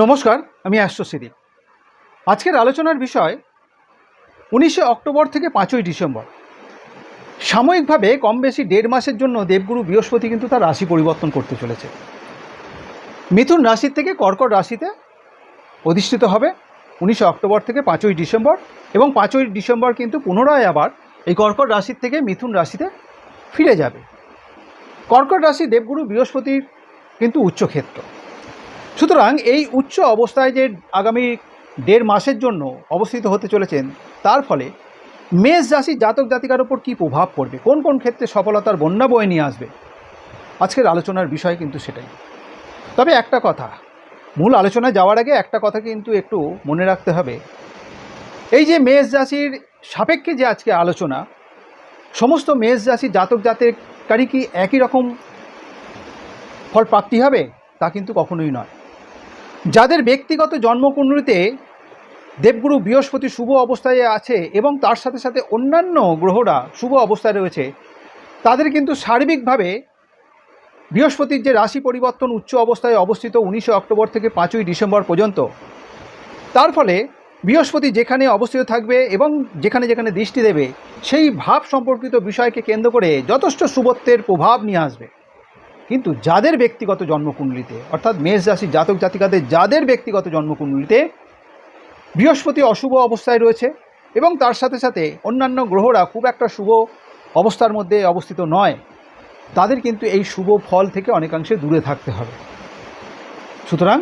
নমস্কার, আমি অ্যাস্ট্রোসিদি আজকের আলোচনার বিষয়, উনিশে অক্টোবর থেকে পাঁচই ডিসেম্বর। সাময়িকভাবে কম বেশি দেড় মাসের জন্য দেবগুরু বৃহস্পতি কিন্তু তার রাশি পরিবর্তন করতে চলেছে। মিথুন রাশির থেকে কর্কট রাশিতে অধিষ্ঠিত হবে উনিশে অক্টোবর থেকে পাঁচই ডিসেম্বর এবং পাঁচই ডিসেম্বর কিন্তু পুনরায় আবার এই কর্কট রাশির থেকে মিথুন রাশিতে ফিরে যাবে। কর্কট রাশি দেবগুরু বৃহস্পতির কিন্তু উচ্চক্ষেত্র। সুতরাং এই উচ্চ অবস্থায় যে আগামী দেড় মাসের জন্য অবস্থিত হতে চলেছেন, তার ফলে মেষ রাশি জাতক জাতিকার ওপর কী প্রভাব পড়বে? কোন কোন ক্ষেত্রে সফলতার বন্যা বয়ে নিয়ে আসবে? আজকের আলোচনার বিষয় কিন্তু সেটাই। তবে একটা কথা, মূল আলোচনায় যাওয়ার আগে একটা কথা কিন্তু একটু মনে রাখতে হবে। এই যে মেষ রাশির সাপেক্ষে যে আজকে আলোচনা, সমস্ত মেষ রাশি জাতক জাতিকারই কি একই রকম ফল প্রাপ্তি হবে? তা কিন্তু কখনোই নয়। যাদের ব্যক্তিগত জন্মকুণ্ডলিতে দেবগুরু বৃহস্পতি শুভ অবস্থায় আছে এবং তার সাথে সাথে অন্যান্য গ্রহরা শুভ অবস্থায় রয়েছে, তাদের কিন্তু সার্বিকভাবে বৃহস্পতির যে রাশি পরিবর্তন উচ্চ অবস্থায় অবস্থিত উনিশে অক্টোবর থেকে পাঁচই ডিসেম্বর পর্যন্ত, তার ফলে বৃহস্পতি যেখানে অবস্থিত থাকবে এবং যেখানে যেখানে দৃষ্টি দেবে, সেই ভাব সম্পর্কিত বিষয়কে কেন্দ্র করে যথেষ্ট শুভত্বের প্রভাব নিয়ে আসবে। কিন্তু যাদের ব্যক্তিগত জন্মকুণ্ডলিতে, অর্থাৎ মেষ রাশি জাতক জাতিকাদের যাদের ব্যক্তিগত জন্মকুণ্ডলিতে বৃহস্পতি অশুভ অবস্থায় রয়েছে এবং তার সাথে সাথে অন্যান্য গ্রহরা খুব একটা শুভ অবস্থার মধ্যে অবস্থিত নয়, তাদের কিন্তু এই শুভ ফল থেকে অনেকাংশে দূরে থাকতে হবে। সুতরাং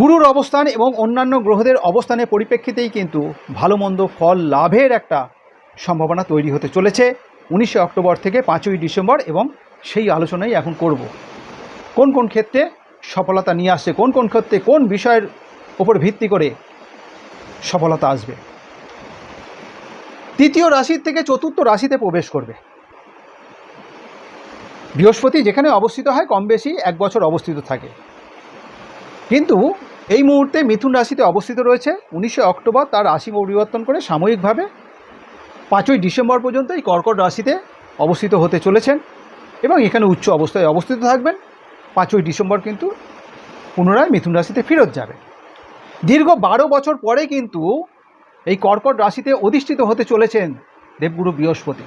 গুরুর অবস্থান এবং অন্যান্য গ্রহদের অবস্থানের পরিপ্রেক্ষিতেই কিন্তু ভালো মন্দ ফল লাভের একটা সম্ভাবনা তৈরি হতে চলেছে উনিশে অক্টোবর থেকে পাঁচই ডিসেম্বর এবং সেই আলোচনাই এখন করব। কোন কোন ক্ষেত্রে সফলতা নিয়ে আসছে, কোন কোন ক্ষেত্রে কোন বিষয়ের ওপর ভিত্তি করে সফলতা আসবে। তৃতীয় রাশির থেকে চতুর্থ রাশিতে প্রবেশ করবে। বৃহস্পতি যেখানে অবস্থিত হয়, কম বেশি এক বছর অবস্থিত থাকে। কিন্তু এই মুহূর্তে মিথুন রাশিতে অবস্থিত রয়েছে। উনিশে অক্টোবর তার রাশি পরিবর্তন করে সাময়িকভাবে পাঁচই ডিসেম্বর পর্যন্ত এই কর্কট রাশিতে অবস্থিত হতে চলেছেন। এবং এখানে উচ্চ অবস্থায় অবস্থিত থাকবেন। পাঁচই ডিসেম্বর কিন্তু পুনরায় মিথুন রাশিতে ফেরত যাবে। দীর্ঘ বারো বছর পরে কিন্তু এই কর্কট রাশিতে অধিষ্ঠিত হতে চলেছেন দেবগুরু বৃহস্পতি।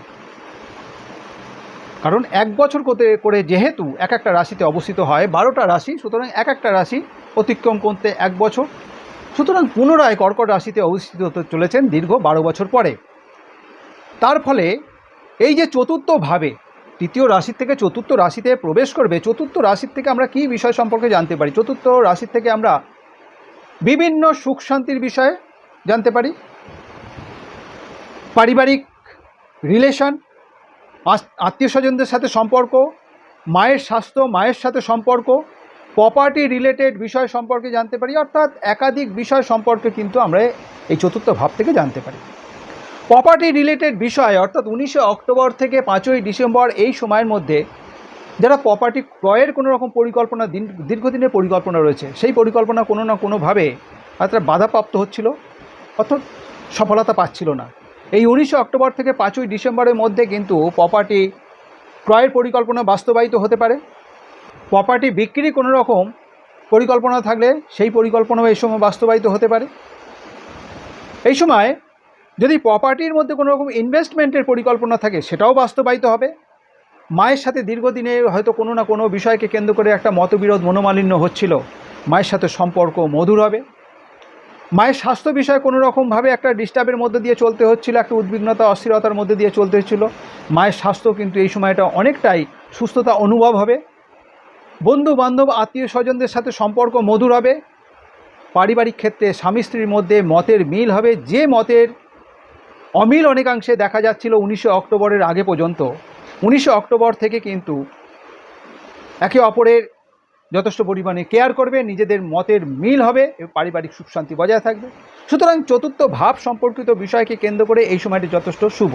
কারণ এক বছর করতে করে যেহেতু এক একটা রাশিতে অবস্থিত হয়, বারোটা রাশি, সুতরাং এক একটা রাশি অতিক্রম করতে এক বছর। সুতরাং পুনরায় কর্কট রাশিতে অবস্থিত হতে চলেছেন দীর্ঘ বারো বছর পরে। তার ফলে এই যে চতুর্থভাবে তৃতীয় রাশির থেকে চতুর্থ রাশিতে প্রবেশ করবে। চতুর্থ রাশির থেকে আমরা কী বিষয় সম্পর্কে জানতে পারি? চতুর্থ রাশির থেকে আমরা বিভিন্ন সুখ শান্তির বিষয়ে জানতে পারি। পারিবারিক রিলেশন আত্মীয় স্বজনদের সাথে সম্পর্ক, মায়ের স্বাস্থ্য, মায়ের সাথে সম্পর্ক প্রপার্টি রিলেটেড বিষয় সম্পর্কে জানতে পারি। অর্থাৎ একাধিক বিষয় সম্পর্কে কিন্তু আমরা এই চতুর্থ ভাব থেকে জানতে পারি। প্রপার্টি রিলেটেড বিষয়, অর্থাৎ উনিশে অক্টোবর থেকে পাঁচই ডিসেম্বর এই সময়ের মধ্যে যারা প্রপার্টি ক্রয়ের কোনো রকম পরিকল্পনা, দিন, দীর্ঘদিনের পরিকল্পনা রয়েছে, সেই পরিকল্পনা কোনো না কোনোভাবে তারা বাধাপ্রাপ্ত হচ্ছিল, অর্থাৎ সফলতা পাচ্ছিল না। এই উনিশে অক্টোবর থেকে পাঁচই ডিসেম্বরের মধ্যে কিন্তু প্রপার্টি ক্রয়ের পরিকল্পনা বাস্তবায়িত হতে পারে। প্রপার্টি বিক্রি কোনো রকম পরিকল্পনা থাকলে সেই পরিকল্পনাও এই সময় বাস্তবায়িত হতে পারে। এই সময় যদি প্রপার্টির মধ্যে কোনো রকম ইনভেস্টমেন্টের পরিকল্পনা থাকে, সেটাও বাস্তবায়িত হবে। মায়ের সাথে দীর্ঘদিনে হয়তো কোনো না কোনো বিষয়কে কেন্দ্র করে একটা মতবিরোধ মনোমালিন্য হচ্ছিল। মায়ের সাথে সম্পর্ক মধুর হবে। মায়ের স্বাস্থ্য বিষয়ে কোনো রকমভাবে একটা ডিস্টার্বের মধ্যে দিয়ে চলতে হচ্ছিল, একটা উদ্বিগ্নতা, অস্থিরতার মধ্যে দিয়ে চলতে হচ্ছিল। মায়ের স্বাস্থ্য কিন্তু এই সময়টা অনেকটাই সুস্থতা অনুভব হবে। বন্ধু বান্ধব আত্মীয় স্বজনদের সাথে সম্পর্ক মধুর হবে। পারিবারিক ক্ষেত্রে স্বামী স্ত্রীর মধ্যে মতের মিল হবে। যে মতের অমিল অনেকাংশে দেখা যাচ্ছিল উনিশে অক্টোবরের আগে পর্যন্ত। উনিশে অক্টোবর থেকে কিন্তু একে অপরের যথেষ্ট পরিমাণে কেয়ার করবে, নিজেদের মতের মিল হবে, পারিবারিক সুখ শান্তি বজায় থাকবে। সুতরাং চতুর্থ ভাব সম্পর্কিত বিষয়কে কেন্দ্র করে এই সময়টি যথেষ্ট শুভ।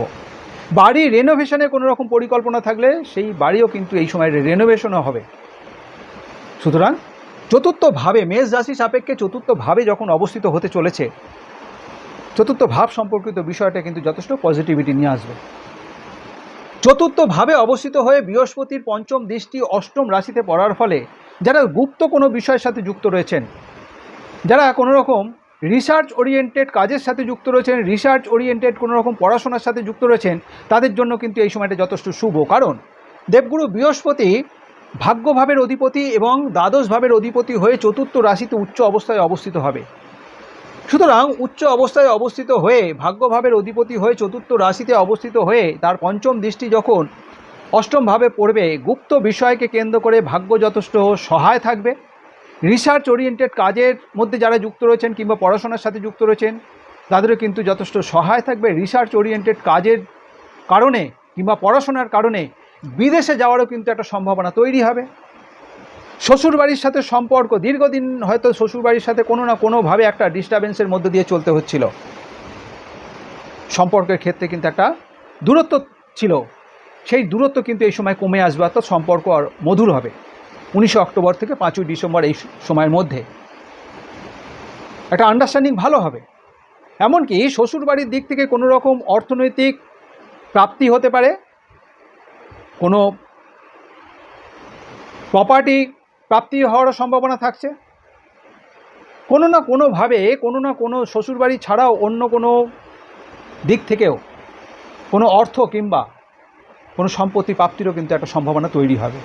বাড়ি রেনোভেশনের কোনো রকম পরিকল্পনা থাকলে সেই বাড়িও কিন্তু এই সময় রেনোভেশনও হবে। সুতরাং চতুর্থ ভাবে, মেষ রাশি সাপেক্ষে চতুর্থ ভাবে যখন অবস্থিত হতে চলেছে চতুর্থ ভাব সম্পর্কিত বিষয়টা কিন্তু যথেষ্ট পজিটিভিটি নিয়ে আসবে। চতুর্থভাবে অবস্থিত হয়ে বৃহস্পতির পঞ্চম দৃষ্টি অষ্টম রাশিতে পড়ার ফলে যারা গুপ্ত কোনো বিষয়ের সাথে যুক্ত রয়েছেন, যারা কোনো রকম রিসার্চ ওরিয়েন্টেড কাজের সাথে যুক্ত রয়েছেন রিসার্চ ওরিয়েন্টেড কোনো রকম পড়াশোনার সাথে যুক্ত রয়েছেন, তাদের জন্য কিন্তু এই সময়টা যথেষ্ট শুভ। কারণ দেবগুরু বৃহস্পতি ভাগ্যভাবের অধিপতি এবং দ্বাদশ ভাবের অধিপতি হয়ে চতুর্থ রাশিতে উচ্চ অবস্থায় অবস্থিত হবে। সুতরাং উচ্চ অবস্থায় অবস্থিত হয়ে ভাগ্যভাবের অধিপতি হয়ে চতুর্থ রাশিতে অবস্থিত হয়ে তার পঞ্চম দৃষ্টি যখন অষ্টমভাবে পড়বে, গুপ্ত বিষয়কে কেন্দ্র করে ভাগ্য যথেষ্ট সহায় থাকবে। রিসার্চ ওরিয়েন্টেড কাজের মধ্যে যারা যুক্ত রয়েছেন কিংবা পড়াশোনার সাথে যুক্ত রয়েছেন, তাদেরও কিন্তু যথেষ্ট সহায় থাকবে। রিসার্চ ওরিয়েন্টেড কাজের কারণে কিংবা পড়াশোনার কারণে বিদেশে যাওয়ারও কিন্তু একটা সম্ভাবনা তৈরি হবে। শ্বশুরবাড়ির সাথে সম্পর্ক। দীর্ঘদিন হয়তো শ্বশুরবাড়ির সাথে কোনো না কোনোভাবে একটা ডিস্টারবেন্সের মধ্যে দিয়ে চলতে হচ্ছিল। সম্পর্কের ক্ষেত্রে কিন্তু একটা দূরত্ব ছিল। সেই দূরত্ব কিন্তু এই সময় কমে আসবে, অর্থাৎ সম্পর্ক আর মধুর হবে। উনিশে অক্টোবর থেকে পাঁচই ডিসেম্বর এই সময়ের মধ্যে। একটা আন্ডারস্ট্যান্ডিং ভালো হবে। এমনকি শ্বশুরবাড়ির দিক থেকে কোনো রকম অর্থনৈতিক প্রাপ্তি হতে পারে। কোনো প্রপার্টি প্রাপ্তি হওয়ারও সম্ভাবনা থাকছে। কোনো না কোনোভাবে, কোনো না কোনো শ্বশুরবাড়ি ছাড়াও অন্য কোনো দিক থেকেও কোনো অর্থ কিংবা কোনো সম্পত্তি প্রাপ্তিরও কিন্তু একটা সম্ভাবনা তৈরি হবে।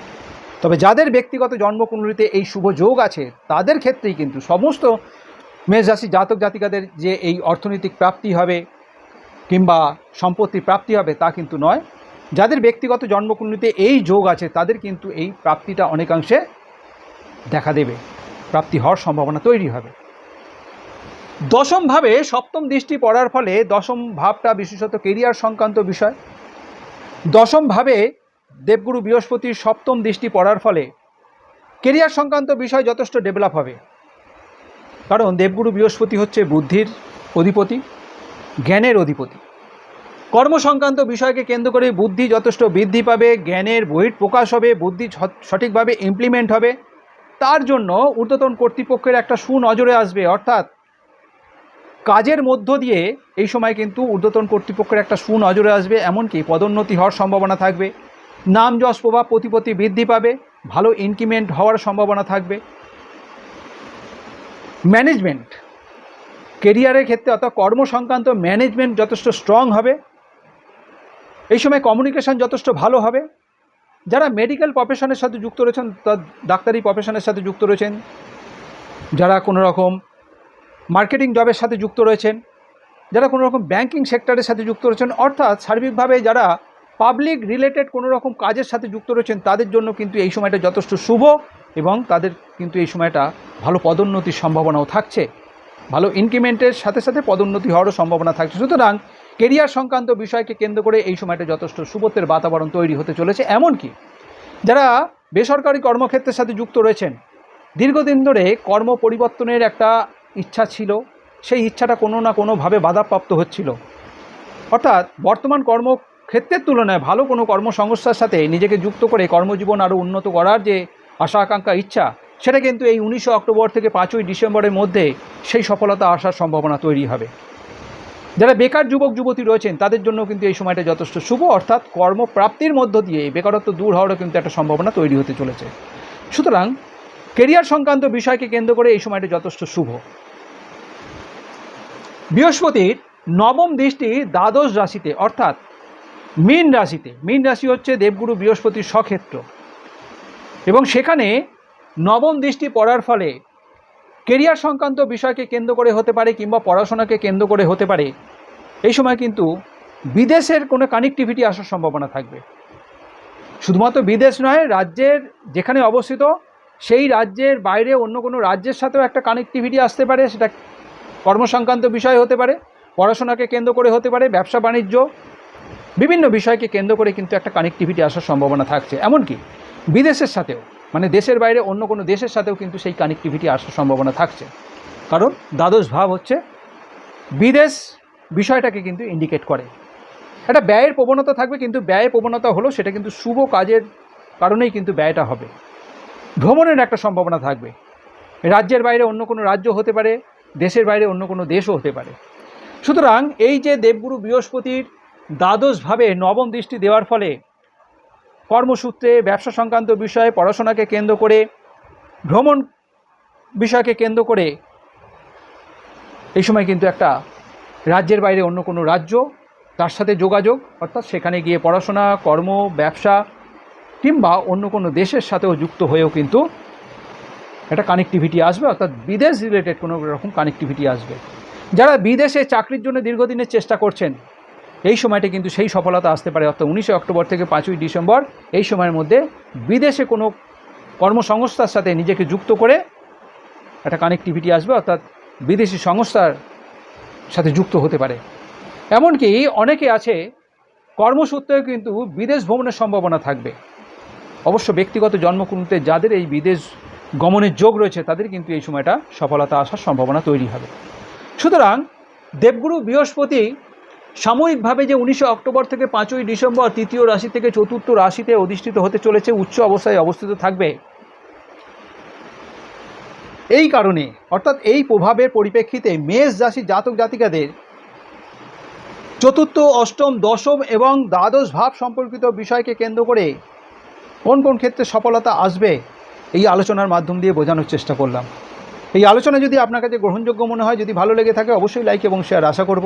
তবে যাদের ব্যক্তিগত জন্মকুণ্ডলিতে এই শুভ যোগ আছে, তাদের ক্ষেত্রেই কিন্তু সমস্ত মেষ রাশি জাতক জাতিকাদের যে এই অর্থনৈতিক প্রাপ্তি হবে কিংবা সম্পত্তি প্রাপ্তি হবে তা কিন্তু নয়। যাদের ব্যক্তিগত জন্মকুণ্ডলিতে এই যোগ আছে, তাদের কিন্তু এই প্রাপ্তিটা অনেকাংশে দেখা দেবে। প্রাপ্তি হওয়ার সম্ভাবনা তৈরি হবে। দশম ভাবে সপ্তম দৃষ্টি পড়ার ফলে দশম ভাবটা বিশেষত কেরিয়ার সংক্রান্ত বিষয়। দশম ভাবে দেবগুরু বৃহস্পতির সপ্তম দৃষ্টি পড়ার ফলে কেরিয়ার সংক্রান্ত বিষয় যথেষ্ট ডেভেলপ হবে। কারণ দেবগুরু বৃহস্পতি হচ্ছে বুদ্ধির অধিপতি, জ্ঞানের অধিপতি। কর্ম সংক্রান্ত বিষয়কে কেন্দ্র করে বুদ্ধি যথেষ্ট বৃদ্ধি পাবে, জ্ঞানের বহির প্রকাশ হবে, বুদ্ধি সঠিকভাবে ইমপ্লিমেন্ট হবে। তার জন্য ঊর্ধ্বতন কর্তৃপক্ষের একটা সুনজরে আসবে, অর্থাৎ কাজের মধ্য দিয়ে এই সময় কিন্তু ঊর্ধ্বতন কর্তৃপক্ষের একটা সুনজরে আসবে, এমনকি পদোন্নতি হওয়ার সম্ভাবনা থাকবে। নাম যশ প্রভাব প্রতিপত্তি বৃদ্ধি পাবে, ভালো ইনক্রিমেন্ট হওয়ার সম্ভাবনা থাকবে। ম্যানেজমেন্ট কেরিয়ারের ক্ষেত্রে অর্থাৎ কর্ম সংক্রান্ত ম্যানেজমেন্ট যথেষ্ট স্ট্রং হবে। এই সময় কমিউনিকেশন যথেষ্ট ভালো হবে। যারা মেডিকেল প্রফেশনের সাথে যুক্ত রয়েছেন ডাক্তারি প্রফেশনের সাথে যুক্ত রয়েছেন, যারা কোনো রকম মার্কেটিং জবের সাথে যুক্ত রয়েছেন, যারা কোনো রকম ব্যাংকিং সেক্টরের সাথে যুক্ত রয়েছেন, অর্থাৎ সার্বিকভাবে যারা পাবলিক রিলেটেড কোনো রকম কাজের সাথে যুক্ত রয়েছেন, তাদের জন্য কিন্তু এই সময়টা যথেষ্ট শুভ এবং তাদের কিন্তু এই সময়টা ভালো পদোন্নতির সম্ভাবনাও থাকছে। ভালো ইনক্রিমেন্টের সাথে সাথে পদোন্নতি হওয়ারও সম্ভাবনা থাকছে। সুতরাং কেরিয়ার সংক্রান্ত বিষয়কে কেন্দ্র করে এই সময়টা যথেষ্ট শুভত্বের বাতাবরণ তৈরি হতে চলেছে। এমনকি যারা বেসরকারি কর্মক্ষেত্রের সাথে যুক্ত রয়েছেন, দীর্ঘদিন ধরে কর্ম পরিবর্তনের একটা ইচ্ছা ছিল। সেই ইচ্ছাটা কোনো না কোনোভাবে বাধাপ্রাপ্ত হচ্ছিল। অর্থাৎ বর্তমান কর্মক্ষেত্রের তুলনায় ভালো কোনো কর্মসংস্থার সাথে নিজেকে যুক্ত করে কর্মজীবন আরও উন্নত করার যে আশা আকাঙ্ক্ষা ইচ্ছা, সেটা কিন্তু এই উনিশে অক্টোবর থেকে পাঁচই ডিসেম্বরের মধ্যে সেই সফলতা আসার সম্ভাবনা তৈরি হবে। যারা বেকার যুবক, যুবতী রয়েছেন, তাদের জন্য কিন্তু এই সময়টা যথেষ্ট শুভ। অর্থাৎ কর্মপ্রাপ্তির মধ্য দিয়ে বেকারত্ব দূর হওয়ারও কিন্তু একটা সম্ভাবনা তৈরি হতে চলেছে। সুতরাং কেরিয়ার সংক্রান্ত বিষয়কে কেন্দ্র করে এই সময়টা যথেষ্ট শুভ। বৃহস্পতির নবম দৃষ্টি দ্বাদশ রাশিতে, অর্থাৎ মীন রাশিতে। মীন রাশি হচ্ছে দেবগুরু বৃহস্পতির স্বক্ষেত্র এবং সেখানে নবম দৃষ্টি পড়ার ফলে কেরিয়ার সংক্রান্ত বিষয়কে কেন্দ্র করে হতে পারে কিংবা পড়াশোনাকে কেন্দ্র করে হতে পারে, এই সময় কিন্তু বিদেশের কোনো কানেক্টিভিটি আসার সম্ভাবনা থাকবে। শুধুমাত্র বিদেশ নয়, রাজ্যের যেখানে অবস্থিত, সেই রাজ্যের বাইরে অন্য কোনো রাজ্যের সাথেও একটা কানেক্টিভিটি আসতে পারে, সেটা কর্মসংক্রান্ত বিষয় হতে পারে, পড়াশোনাকে কেন্দ্র করে হতে পারে, ব্যবসা, বাণিজ্য, বিভিন্ন বিষয়কে কেন্দ্র করে কিন্তু একটা কানেক্টিভিটি আসার সম্ভাবনা থাকছে। এমনকি বিদেশের সাথেও। মানে দেশের বাইরে অন্য কোনো দেশের সাথেও কিন্তু সেই কানেক্টিভিটি আসার সম্ভাবনা থাকছে। কারণ দ্বাদশ ভাব হচ্ছে, বিদেশ বিষয়টাকে কিন্তু ইন্ডিকেট করে। একটা ব্যয়ের প্রবণতা থাকবে, কিন্তু ব্যয়ের প্রবণতা হলো সেটা কিন্তু শুভ কাজের কারণেই কিন্তু ব্যয়টা হবে। ভ্রমণের একটা সম্ভাবনা থাকবে। রাজ্যের বাইরে অন্য কোনো রাজ্য হতে পারে, দেশের বাইরে অন্য কোনো দেশও হতে পারে। সুতরাং এই যে দেবগুরু বৃহস্পতির দ্বাদশভাবে নবম দৃষ্টি দেওয়ার ফলে কর্মসূত্রে ব্যবসা সংক্রান্ত বিষয়ে পড়াশোনাকে কেন্দ্র করে, ভ্রমণ বিষয়কে কেন্দ্র করে এই সময় কিন্তু একটা রাজ্যের বাইরে অন্য কোনো রাজ্য তার সাথে যোগাযোগ, অর্থাৎ সেখানে গিয়ে পড়াশোনা, কর্ম, ব্যবসা কিংবা অন্য কোনো দেশের সাথেও যুক্ত হয়েও কিন্তু একটা কানেক্টিভিটি আসবে, অর্থাৎ বিদেশ রিলেটেড কোনো রকম কানেক্টিভিটি আসবে। যারা বিদেশে চাকরির জন্য দীর্ঘদিনের চেষ্টা করছেন এই সময়টা কিন্তু সেই সফলতা আসতে পারে। অর্থাৎ উনিশে অক্টোবর থেকে পাঁচই ডিসেম্বর এই সময়ের মধ্যে বিদেশে কোনো কর্মসংস্থার সাথে নিজেকে যুক্ত করে একটা কানেক্টিভিটি আসবে, অর্থাৎ বিদেশি সংস্থার সাথে যুক্ত হতে পারে। এমনকি অনেকে আছে, কর্মসূত্রেও কিন্তু বিদেশ ভ্রমণের সম্ভাবনা থাকবে। অবশ্য ব্যক্তিগত জন্মকুণ্ডতে যাদের এই বিদেশ গমনের যোগ রয়েছে, তাদের কিন্তু এই সময়টা সফলতা আসার সম্ভাবনা তৈরি হবে। সুতরাং দেবগুরু বৃহস্পতি সাময়িকভাবে যে উনিশে অক্টোবর থেকে পাঁচই ডিসেম্বর তৃতীয় রাশি থেকে চতুর্থ রাশিতে অধিষ্ঠিত হতে চলেছে, উচ্চ অবস্থায় অবস্থিত থাকবে। এই কারণে, অর্থাৎ এই প্রভাবের পরিপ্রেক্ষিতে মেষ রাশি জাতক জাতিকাদের চতুর্থ, অষ্টম, দশম এবং দ্বাদশ ভাব সম্পর্কিত বিষয়কে কেন্দ্র করে কোন কোন ক্ষেত্রে সফলতা আসবে, এই আলোচনার মাধ্যম দিয়ে বোঝানোর চেষ্টা করলাম। এই আলোচনা যদি আপনার কাছে গ্রহণযোগ্য মনে হয়, যদি ভালো লেগে থাকে, অবশ্যই লাইক এবং শেয়ার আশা করব।